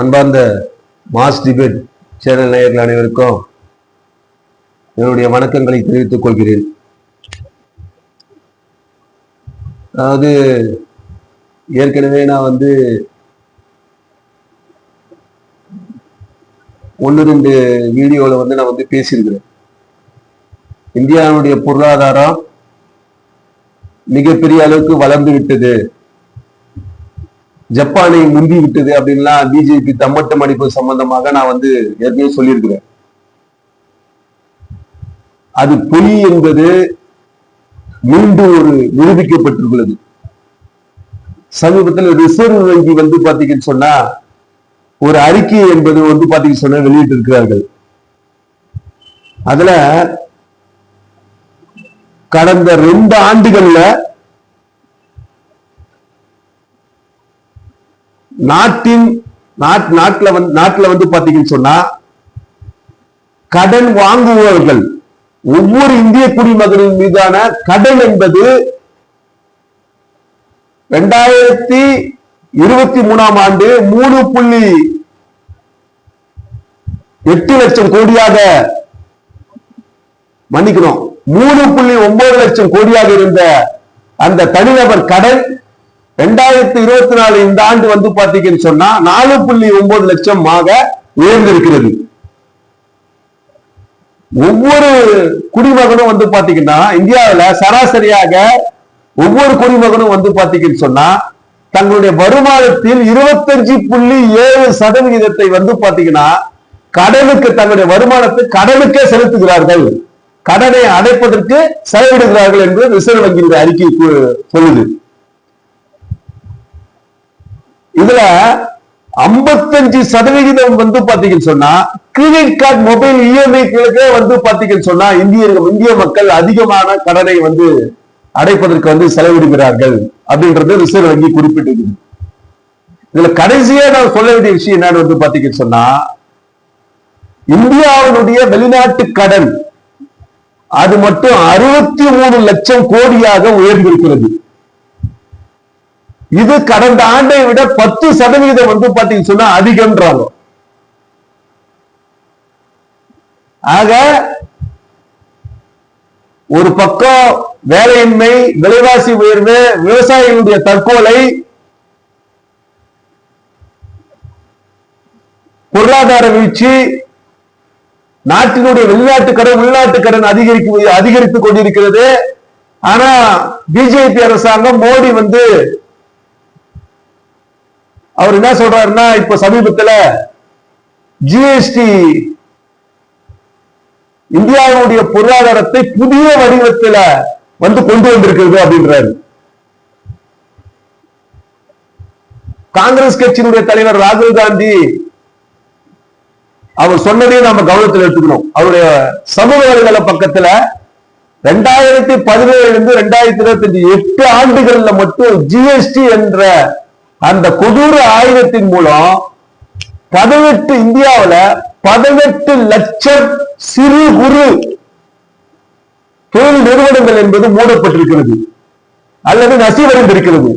அன்பார்ந்த mass debate channel நேயர்கள் அனைவருக்கும் என்னுடைய வணக்கங்களை தெரிவித்துக் கொள்கிறேன். அதாவது ஏற்கனவே நான் வந்து ஒன்று ரெண்டு வீடியோவில் வந்து நான் வந்து பேசியிருக்கிறேன். இந்தியாவுடைய பொருளாதாரம் மிகப்பெரிய அளவுக்கு வளர்ந்து விட்டது. ஜப்பானை முந்தி விட்டது அப்படின்லாம் பிஜேபி தம்மட்டம் அடிப்பு சம்பந்தமாக நான் வந்து ஏற்கனவே சொல்லியிருக்கிறேன். அது பொய் என்பது மீண்டும் ஒரு நிரூபிக்கப்பட்டிருக்கிறது. சமீபத்தில் ரிசர்வ் வங்கி வந்து பாத்தீங்கன்னு சொன்னா ஒரு அறிக்கை என்பது வந்து பாத்தீங்கன்னு சொன்னா வெளியிட்டு இருக்கிறார்கள் அதுல கடந்த ரெண்டு ஆண்டுகள்ல நாட்டின் நாட் வந்து நாட்டில் வந்து பார்த்தீங்கன்னு சொன்னா கடன் வாங்குபவர்கள் ஒவ்வொரு இந்திய குடிமகனின் மீதான கடன் என்பது ரெண்டாயிரத்தி இருபத்தி மூணாம் ஆண்டு மூணு புள்ளி எட்டு லட்சம் கோடியாக மன்னிக்கணும். மூணு புள்ளி ஒன்பது லட்சம் கோடியாக இருந்த அந்த தனிநபர் கடன் ரெண்டாயிரத்தி இருபத்தி நாலு இந்த ஆண்டு வந்து பாத்தீங்கன்னு சொன்னா நாலு புள்ளி ஒன்பது லட்சமாக உயர்ந்திருக்கிறது. ஒவ்வொரு குடிமகனும் வந்து பாத்தீங்கன்னா இந்தியாவுல சராசரியாக ஒவ்வொரு குடிமகனும் வந்து பாத்தீங்கன்னு சொன்னா தங்களுடைய வருமானத்தில் இருபத்தஞ்சு புள்ளி ஏழு சதவிகிதத்தை வந்து பாத்தீங்கன்னா கடனுக்கு தங்களுடைய வருமானத்தை கடனுக்கே செலுத்துகிறார்கள். கடனை அடைப்பதற்கு செலவிடுகிறார்கள் என்று ரிசர்வ் வங்கியுடைய அறிக்கை சொல்லுது. இதுல 55% சதவிகிதம் வந்து பாத்தீங்கன்னு சொன்னா கிரெடிட் கார்டு மொபைல் இஎம்ஐகளுக்கே வந்து பாத்தீங்கன்னு சொன்னா இந்தியர்கள் இந்திய மக்கள் அதிகமான கடனை வந்து அடைப்பதற்கு வந்து செலவிடுகிறார்கள் அப்படின்றது ரிசர்வ் வங்கி குறிப்பிட்டிருக்குது. இதுல கடைசியா நான் சொல்ல வேண்டிய விஷயம் என்னன்னு வந்து பாத்தீங்கன்னு சொன்னா இந்தியாவினுடைய வெளிநாட்டு கடன் அது மட்டும் அறுபத்தி மூணு லட்சம் கோடியாக உயர்ந்திருக்கிறது. இது கடந்த ஆண்டை விட பத்து சதவீதம் வந்து பாத்தீங்கன்னு சொன்னா அதிகம்ன்றாங்க. ஆக ஒரு பக்கம் வேலையின்மை விலைவாசி உயர்வு விவசாயிகளுடைய தற்கொலை பொருளாதார வீழ்ச்சி நாட்டினுடைய வெளிநாட்டு கடன் உள்நாட்டு கடன் அதிகரிக்க அதிகரித்துக் கொண்டிருக்கிறது. ஆனா பிஜேபி அரசாங்கம் மோடி வந்து அவர் என்ன சொல்றாருன்னா இப்ப சமீபத்துல ஜிஎஸ்டி இந்தியாவுடைய பொருளாதாரத்தை புதிய வடிவத்துல வந்து கொண்டு வந்திருக்கிறது அப்படின்றாரு. காங்கிரஸ் கட்சியினுடைய தலைவர் ராகுல் காந்தி அவர் சொன்னதே நாம கவனத்தில் எடுத்துக்கணும். அவருடைய சமூக வலைதள பக்கத்துல ரெண்டாயிரத்தி பதினேழுல இருந்து ரெண்டாயிரத்தி இருபத்தி அஞ்சு எட்டு ஆண்டுகள்ல மட்டும் ஜிஎஸ்டி என்ற அந்த கொடூர ஆயுதத்தின் மூலம் பதினெட்டு இந்தியாவுல பதினெட்டு லட்சம் சிறு குறு தொழில் நிறுவனங்கள் என்பது மூடப்பட்டிருக்கிறது அல்லது நசிவடைந்திருக்கிறது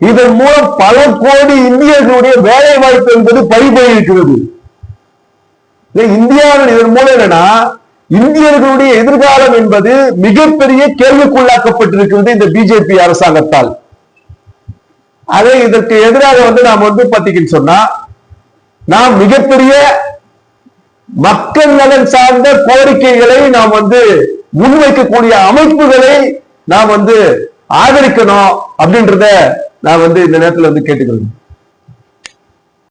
இதன் மூலம் பல கோடி இந்தியர்களுடைய வேலை வாய்ப்பு என்பது பறிபோயிருக்கிறது. இந்தியாவில் இதன் மூலம் என்னன்னா இந்தியர்களுடைய எதிர்காலம் என்பது மிகப்பெரிய கேள்விக்குள்ளாக்கப்பட்டிருக்கிறது இந்த பிஜேபி அரசாங்கத்தால். அதே இதற்கு எதிராக வந்து நாம் வந்து பாத்தீங்கன்னு சொன்னா நாம் மிகப்பெரிய மக்கள் நலன் சார்ந்த கோரிக்கைகளை நாம் வந்து முன்வைக்கக்கூடிய அமைப்புகளை நாம் வந்து ஆதரிக்கணும் அப்படின்றத நான் வந்து இந்த நேரத்தில் வந்து கேட்டுக்கிறேன்